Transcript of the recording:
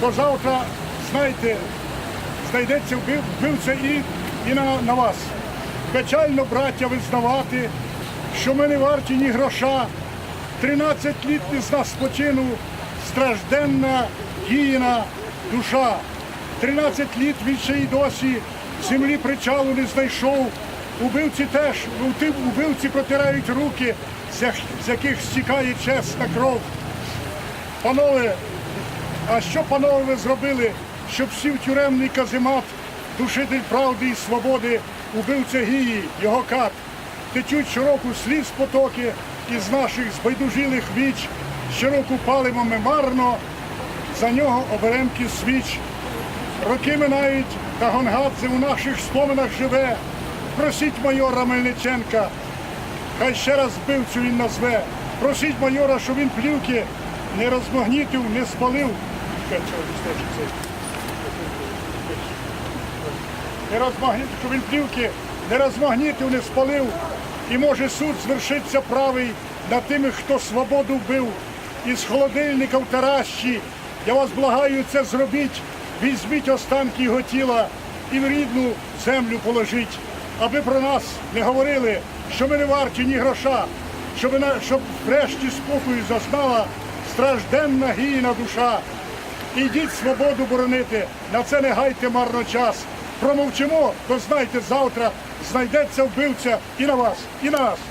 то завтра, знаєте, знайдеться вбив- вбивця і, і на, на вас. Печально, браття, визнавати, що ми не варті ні гроша. 13 літ із нас спочинув стражденна гіїна душа. 13 літ він ще й досі землі причалу не знайшов. Убивці теж, убивці протирають руки, з яких стікає чесна кров. Панове, а що, панове, ви зробили, щоб сів тюремний каземат, душитель правди і свободи, убивця гії, його кат, течуть щороку сліз потоки із наших збайдужилих віч, щороку палимо ми марно, за нього оберемки свіч. Роки минають, та Гонгадзе у наших споминах живе. Просіть майора Мельниченка, хай ще раз вбивцю він назве. Просіть майора, щоб він плівки не розмагнітив, не спалив. Не розмагнітив, щоб він плівки не розмагнітив, не спалив. І може суд звершиться правий над тими, хто свободу вбив. Із холодильника в Таращі. Я вас благаю це зробіть. Візьміть останки його тіла і в рідну землю положіть, аби про нас не говорили, що ми не варті ні гроша, щоб, щоб врешті спокою зазнала стражденна гійна душа. Ідіть свободу боронити, на це не гайте марно час. Промовчимо, то знайте, завтра знайдеться вбивця і на вас, і на нас.